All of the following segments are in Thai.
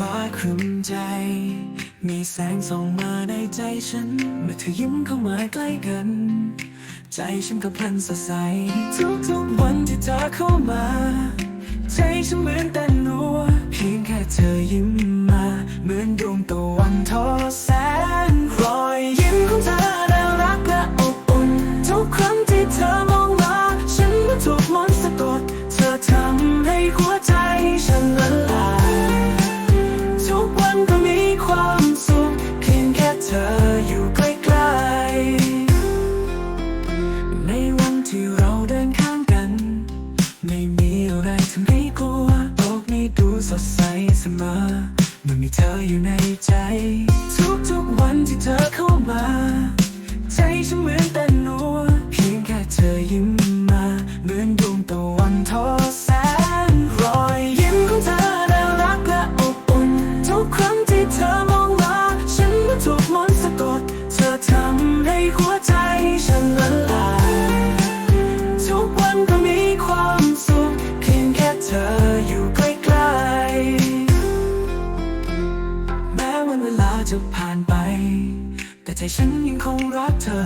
ฟ้าคลุมใจ มีแสงส่องมาในใจฉัน เมื่อเธอยิ้มเข้ามาใกล้กัน ใจฉันก็พลันสดใส ทุกๆวันที่เธอเข้ามา ใจฉันเหมือนแต่นัว สเสมอเมื่อมีเธออยู่ในใจ จะผ่านไป แต่ใจฉันยังคงรักเธอ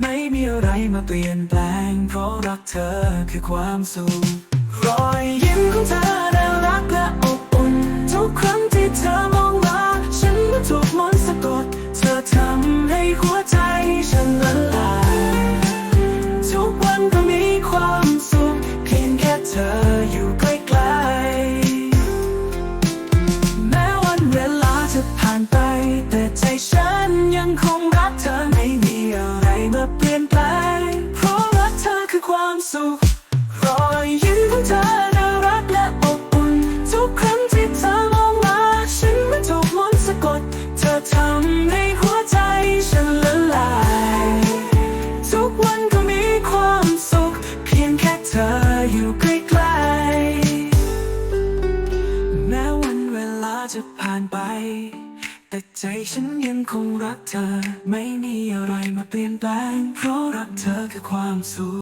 ไม่มีอะไรมาเปลี่ยนแปลง เพราะรักเธอคือความสุข สุขรอยยิ้มของเธอน่ารักและอบอุ่น ทุกครั้งที่เธอมองมาฉันเหมันถูกมนต์สะกด เธอทำให้หัวใจฉันละลาย ทุกวันก็มีความสุข เพียงแค่เธออยู่ใกล้ๆแม้วันเวลาจะผ่านไปแต่ใจฉันยังคงรักเธอ ไม่มีอะไรมาเปลี่ยนแปลง เพราะรักเธอคือความสุข